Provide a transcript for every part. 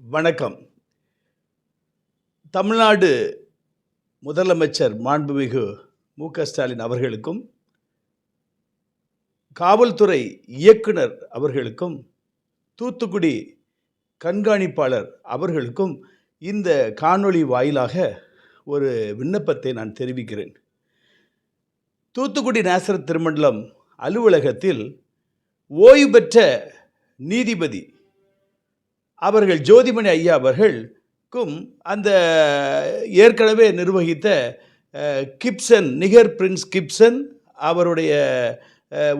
வணக்கம். தமிழ்நாடு முதலமைச்சர் மாண்புமிகு மு க ஸ்டாலின் அவர்களுக்கும் காவல்துறை இயக்குனர் அவர்களுக்கும் தூத்துக்குடி கண்காணிப்பாளர் அவர்களுக்கும் இந்த காணொளி வாயிலாக ஒரு விண்ணப்பத்தை நான் தெரிவிக்கிறேன். தூத்துக்குடி நேசர் திருமண்டலம் அலுவலகத்தில் ஓய்வு பெற்ற நீதிபதி அவர்கள் ஜோதிமணி ஐயா அவர்களுக்கும் அந்த ஏற்கனவே நிர்வகித்த கிப்சன் நிகர் பிரின்ஸ் கிப்சன் அவருடைய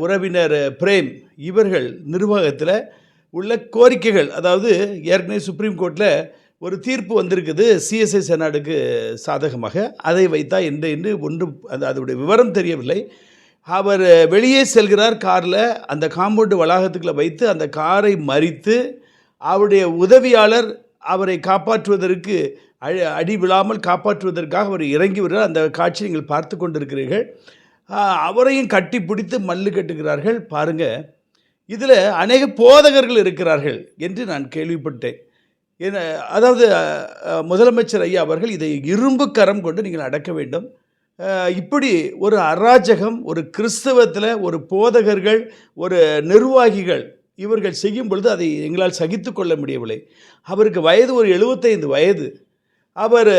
உறவினர் பிரேம் இவர்கள் நிர்வாகத்தில் உள்ள கோரிக்கைகள் அதாவது ஏற்கனவே சுப்ரீம் கோர்ட்டில் ஒரு தீர்ப்பு வந்திருக்குது சிஎஸ்ஐ செனாடுக்கு சாதகமாக. அதை வைத்தா என்று என்று ஒன்றும் அது அதனுடைய விவரம் தெரியவில்லை. அவர் வெளியே செல்கிறார் காரில் அந்த காம்பவுண்டு வளாகத்துக்குள்ளே வைத்து அந்த காரை மறித்து அவருடைய உதவியாளர் அவரை காப்பாற்றுவதற்கு அடி அடி விழாமல் காப்பாற்றுவதற்காக அவர் இறங்கி வருகிறார். அந்த காட்சி நீங்கள் பார்த்து கொண்டிருக்கிறீர்கள். அவரையும் கட்டி பிடித்து மல்லு கட்டுகிறார்கள். பாருங்கள் இதில் அநேக போதகர்கள் இருக்கிறார்கள் என்று நான் கேள்விப்பட்டேன். என அதாவது முதலமைச்சர் ஐயா அவர்கள் இதை இரும்பு கரம் கொண்டு நீங்கள் அடக்க வேண்டும். இப்படி ஒரு அராஜகம் ஒரு கிறிஸ்தவத்தில் ஒரு போதகர்கள் ஒரு நிர்வாகிகள் இவர்கள் செய்யும் பொழுது அதை எங்களால் சகித்து கொள்ள முடியவில்லை. அவருக்கு வயது ஒரு எழுபத்தைந்து வயது. அவர்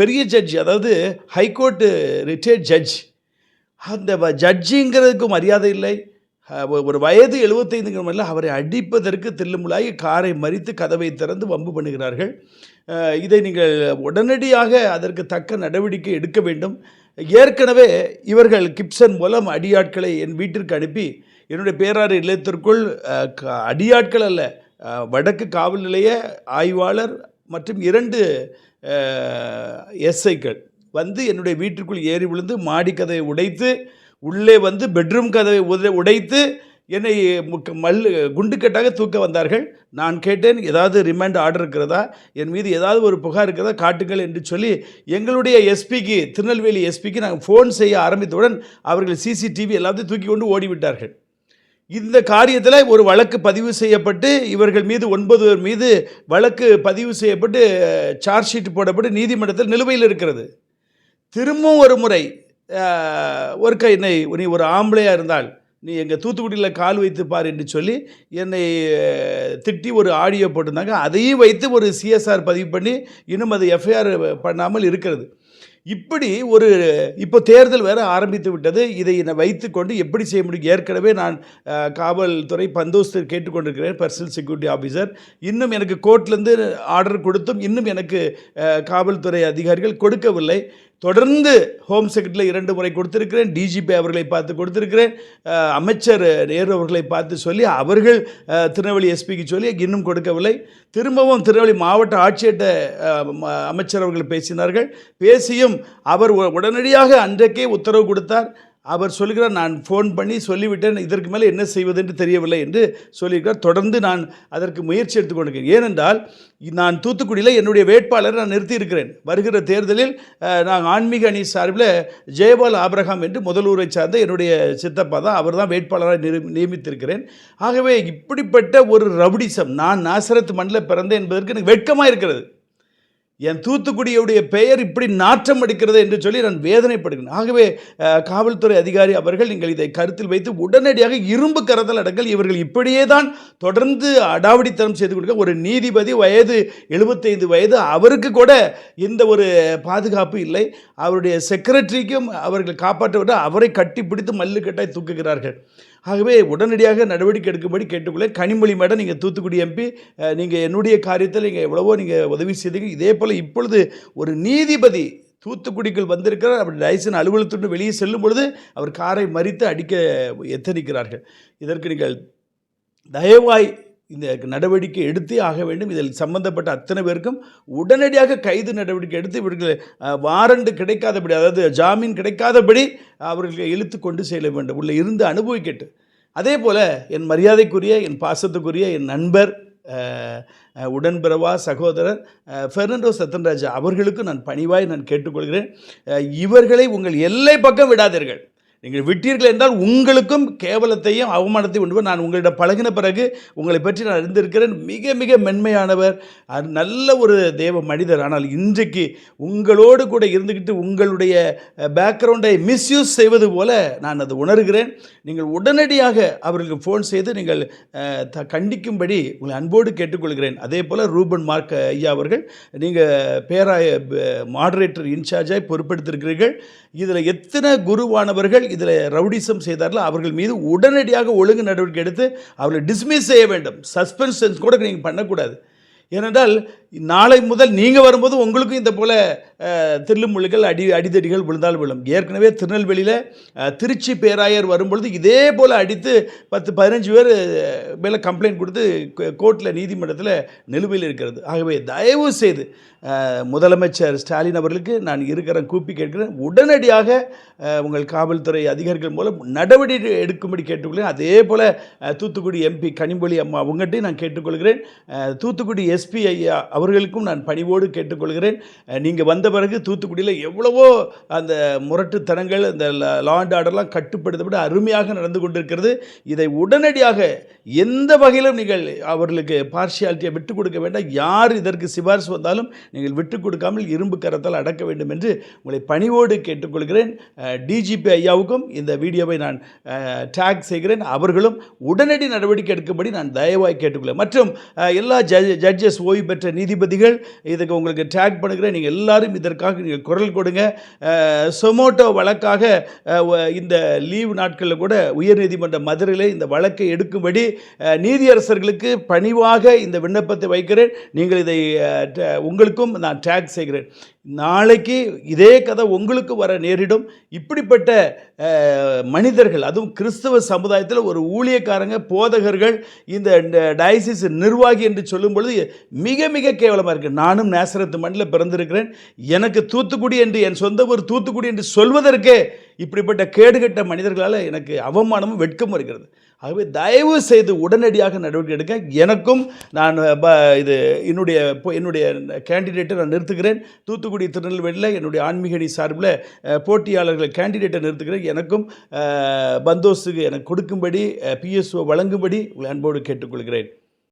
பெரிய ஜட்ஜ் அதாவது ஹைகோர்ட்டு ரிட்டையர்ட் ஜட்ஜ் அந்த ஜட்ஜிங்கிறதுக்கு மரியாதை இல்லை. ஒரு வயது எழுபத்தைந்துங்கிற மாதிரில அவரை அடிப்பதற்கு தில்லுமுலாகி காரை மறித்து கதவை திறந்து வம்பு பண்ணுகிறார்கள். இதை நீங்கள் உடனடியாக அதற்கு தக்க நடவடிக்கை எடுக்க வேண்டும். ஏற்கனவே இவர்கள் கிப்சன் மூலம் அடியாட்களை என் வீட்டிற்கு அனுப்பி என்னுடைய பேராறு இல்லத்திற்குள் க- அடியாட்கள் அல்ல வடக்கு காவல் நிலைய ஆய்வாளர் மற்றும் இரண்டு எஸ்ஐக்கள் வந்து என்னுடைய வீட்டிற்குள் ஏறி விழுந்து மாடி கதவை உடைத்து உள்ளே வந்து பெட்ரூம் கதவை உத உடைத்து என்னை மல் குண்டுக்கட்டாக தூக்க வந்தார்கள். நான் கேட்டேன் ஏதாவது ரிமாண்ட் ஆர்டர் இருக்கிறதா? என் மீது ஏதாவது ஒரு புகார் இருக்கிறதா? காட்டுங்கள் என்று சொல்லி எங்களுடைய எஸ்பிக்கு திருநெல்வேலி எஸ்பிக்கு நாங்கள் ஃபோன் செய்ய ஆரம்பித்தவுடன் அவர்கள் சிசிடிவி எல்லாத்தையும் தூக்கி கொண்டு ஓடிவிட்டார்கள். இந்த காரியத்தில் ஒரு வழக்கு பதிவு செய்யப்பட்டு இவர்கள் மீது ஒன்பது பேர் மீது வழக்கு பதிவு செய்யப்பட்டு சார்ஜ் ஷீட் போடப்பட்டு நீதிமன்றத்தில் நிலுவையில் இருக்கிறது. திரும்பவும் ஒரு முறை ஒரு கை நீ ஒரு ஆம்பளையாக இருந்தால் நீ எங்கள் தூத்துக்குடியில் கால் வைத்து பார் என்று சொல்லி என்னை திட்டி ஒரு ஆடியோ போட்டிருந்தாங்க. அதையும் வைத்து ஒரு சிஎஸ்ஆர் பதிவு பண்ணி இன்னும் அது எஃப்ஐஆர் பண்ணாமல் இருக்கிறது. இப்படி ஒரு இப்போ தேர்தல் வேற ஆரம்பித்து விட்டது. இதை வைத்து வைத்துக்கொண்டு எப்படி செய்ய முடியும்? ஏற்கனவே நான் காவல்துறை பந்தோஸ்து கேட்டுக்கொண்டிருக்கிறேன் பர்சனல் செக்யூரிட்டி ஆஃபீஸர் இன்னும் எனக்கு கோர்ட்லேருந்து ஆர்டர் கொடுத்தும் இன்னும் எனக்கு காவல்துறை அதிகாரிகள் கொடுக்கவில்லை. தொடர்ந்து ஹோம் செக்ரட்டரியில் இரண்டு முறை கொடுத்துருக்கிறேன். டிஜிபி அவர்களை பார்த்து கொடுத்துருக்கிறேன். அமைச்சர் நேரு அவர்களை பார்த்து சொல்லி அவர்கள் திருநெல்வேலி எஸ்பிக்கு சொல்லி இன்னும் கொடுக்கவில்லை. திரும்பவும் திருநெல்வேலி மாவட்ட ஆட்சியிட்ட ம- அமைச்சர் அவர்கள் பேசினார்கள். பேசியும் அவர் உ- உடனடியாக அன்றைக்கே உத்தரவு கொடுத்தார். அவர் சொல்கிறார் நான் ஃபோன் பண்ணி சொல்லிவிட்டேன் இதற்கு மேலே என்ன செய்வது என்று தெரியவில்லை என்று சொல்லியிருக்கிறார். தொடர்ந்து நான் அதற்கு முயற்சி எடுத்துக்கொண்டிருக்கேன் ஏனென்றால் நான் தூத்துக்குடியில் என்னுடைய வேட்பாளரை நான் நிறுத்தியிருக்கிறேன். வருகிற தேர்தலில் நான் ஆன்மீக அணி சார்பில் ஜெயபால் ஆப்ரஹாம் என்று முதலூரை சார்ந்த என்னுடைய சித்தப்பா தான் அவர் தான் வேட்பாளராக நிரு நியமித்திருக்கிறேன். ஆகவே இப்படிப்பட்ட ஒரு ரவுடிசம் நான் நாசரத் மண்ணில் பிறந்தேன் என்பதற்கு எனக்கு வெட்கமாக இருக்கிறது. என் தூத்துக்குடியுடைய பெயர் இப்படி நாற்றம் அடிக்கிறது என்று சொல்லி நான் வேதனைப்படுகிறேன். ஆகவே காவல்துறை அதிகாரி அவர்கள் நீங்கள் இதை கருத்தில் வைத்து உடனடியாக இரும்பு கரதல் அடங்கல் இவர்கள் இப்படியே தான் தொடர்ந்து அடாவடித்தனம் செய்து கொடுக்க ஒரு நீதிபதி வயது எழுபத்தைந்து வயது அவருக்கு கூட எந்த ஒரு பாதுகாப்பு இல்லை. அவருடைய செக்ரட்டரிக்கும் அவர்கள் காப்பாற்ற அவரை கட்டி பிடித்து மல்லு கட்டாய் தூக்குகிறார்கள். ஆகவே உடனடியாக நடவடிக்கை எடுக்கும்படி கேட்டுக்கொள்ளேன் கனிமொழி மேடம் நீங்கள் தூத்துக்குடி எம்பி நீங்கள் என்னுடைய காரியத்தில் நீங்கள் எவ்வளவோ நீங்கள் உதவி செய்தீங்க. இதே போல் இப்பொழுது ஒரு நீதிபதி தூத்துக்குடிக்குள் வந்திருக்கிறார். அவர் டைசன் அலுவலகத்துடன் வெளியே செல்லும் பொழுது அவர் காரை மறித்து அடிக்க எத்தனிக்கிறார்கள். இதற்கு நீங்கள் தயவாய் இந்த நடவடிக்கை எடுத்தே ஆக வேண்டும். இதில் சம்பந்தப்பட்ட அத்தனை பேருக்கும் உடனடியாக கைது நடவடிக்கை எடுத்து இவர்கள் வாரண்டு கிடைக்காதபடி அதாவது ஜாமீன் கிடைக்காதபடி அவர்களை இழுத்து கொண்டு செல்ல வேண்டும். உள்ள இருந்து அனுபவிக்கட்டு அதே போல் என் மரியாதைக்குரிய என் பாசத்துக்குரிய என் நண்பர் உடன்பிறவா சகோதரர் அஹ், சத்தன்ராஜா அவர்களுக்கும் நான் பணிவாய் நான் கேட்டுக்கொள்கிறேன். இவர்களை உங்கள் எல்லை பக்கம் விடாதீர்கள். நீங்கள் விட்டீர்கள் என்றால் உங்களுக்கும் கேவலத்தையும் அவமானத்தையும் உண்டு. நான் உங்களிடம் பழகின பிறகு உங்களை பற்றி நான் அறிந்திருக்கிறேன். மிக மிக மென்மையானவர் நல்ல ஒரு தேவ மனிதர். ஆனால் இன்றைக்கு உங்களோடு கூட இருந்துக்கிட்டு உங்களுடைய பேக்ரவுண்டை மிஸ்யூஸ் செய்வது போல நான் அது உணர்கிறேன். நீங்கள் உடனடியாக அவர்களுக்கு ஃபோன் செய்து நீங்கள் த கண்டிக்கும்படி உங்களை அன்போடு கேட்டுக்கொள்கிறேன். அதே போல் ரூபன் மார்க் ஐயா அவர்கள் நீங்கள் பேராய மாடரேட்டர் இன்சார்ஜாக பொறுப்பெடுத்திருக்கிறீர்கள். இதில் எத்தனை குருவானவர்கள் இதில் ரவுடிசம் செய்தார்களோ அவர்கள் மீது உடனடியாக ஒழுங்கு நடவடிக்கை எடுத்து அவர்களை டிஸ்மிஸ் செய்ய வேண்டும். சஸ்பென்ஷன்ஸ் கூட நீங்கள் பண்ணக்கூடாது. ஏனென்றால் நாளை முதல் நீங்கள் வரும்போது உங்களுக்கும் இந்த போல் தில்லுமுள்ளுகள் அடி அடிதடிகள் விழுந்தால் விழும். ஏற்கனவே திருநெல்வேலியில் திருச்சி பேராயர் வரும்பொழுது இதே போல் அடித்து பத்து பதினஞ்சு பேர் மேலே கம்ப்ளைண்ட் கொடுத்து கோர்ட்டில் நீதிமன்றத்தில் நிலுவையில் இருக்கிறது. ஆகவே தயவு செய்து முதலமைச்சர் ஸ்டாலின் அவர்களுக்கு நான் இருக்கிறேன் கூப்பி கேட்கிறேன். உடனடியாக உங்கள் காவல்துறை அதிகாரிகள் மூலம் நடவடிக்கை எடுக்கும்படி கேட்டுக்கொள்கிறேன். அதே போல் தூத்துக்குடி எம்பி கனிமொழி அம்மா அவங்ககிட்டையும் நான் கேட்டுக்கொள்கிறேன். தூத்துக்குடி எஸ்பி ஐயா அவர்களுக்கும் நான் பணிவோடு கேட்டுக்கொள்கிறேன். நீங்கள் வந்த பிறகு தூத்துக்குடியில் எவ்வளவோ அந்த முரட்டுத்தனங்கள் அந்த லா அண்ட் ஆர்டர்லாம் கட்டுப்படுத்தப்பட்டு அருமையாக நடந்து கொண்டிருக்கிறது. இதை உடனடியாக எந்த வகையிலும் நீங்கள் அவர்களுக்கு பார்ஷியாலிட்டியை விட்டுக் கொடுக்க வேண்டாம். யார் இதற்கு சிபாரிசு வந்தாலும் நீங்கள் விட்டுக் கொடுக்காமல் இரும்பு கரத்தால் அடக்க வேண்டும் என்று உங்களை பணிவோடு கேட்டுக்கொள்கிறேன். டிஜிபி ஐயாவுக்கும் இந்த வீடியோவை நான் டேக் செய்கிறேன். அவர்களும் உடனடி நடவடிக்கை எடுக்கும்படி நான் தயவாய் கேட்டுக்கொள்ள மற்றும் எல்லா ஜட்ஜஸ் ஓய்வு பெற்ற நீதிபதிகள் இதுக்கு உங்களுக்கு டேக் பண்ணுகிறேன். நீங்கள் எல்லாரும் இதற்காக நீங்கள் குரல் கொடுங்க. சொமோட்டோ வழக்காக வ- இந்த லீவு நாட்களில் கூட உயர்நீதிமன்ற மதுரையில் இந்த வழக்கை எடுக்கும்படி நீதியரசர்களுக்கு பணிவாக இந்த விண்ணப்பத்தை வைக்கிறேன். நீங்கள் இதை உங்களுக்கும் நான் டேக் செய்கிறேன். நாளைக்கு இதே கதை உங்களுக்கு வர நேரிடும். இப்படிப்பட்ட மனிதர்கள் அதுவும் கிறிஸ்தவ சமுதாயத்தில் ஒரு ஊழியக்காரங்க போதகர்கள் இந்த டயசிஸ் நிர்வாகி என்று சொல்லும் பொழுது மிக மிக கேவலமாக இருக்குது நானும் நேசரத்து மண்ணில் பிறந்திருக்கிறேன். எனக்கு தூத்துக்குடி என்று என் சொந்த ஊர் தூத்துக்குடி என்று சொல்வதற்கே இப்படிப்பட்ட கேடுகட்ட மனிதர்களால் எனக்கு அவமானமும் வெட்கமும் வருகிறது ஆகவே தயவு செய்து உடனடியாக நடவடிக்கை எடுக்க எனக்கும் நான் ப இது என்னுடைய என்னுடைய கேண்டிடேட்டை நான் நிறுத்துகிறேன். தூத்துக்குடி திருநெல்வேலியில் என்னுடைய ஆன்மீகணி சார்பில் போட்டியாளர்கள் கேண்டிடேட்டை நிறுத்துகிறேன். எனக்கும் பந்தோஸுக்கு எனக்கு கொடுக்கும்படி பிஎஸ்ஓ வழங்கும்படி உங்களை அன்போடு கேட்டுக்கொள்கிறேன்.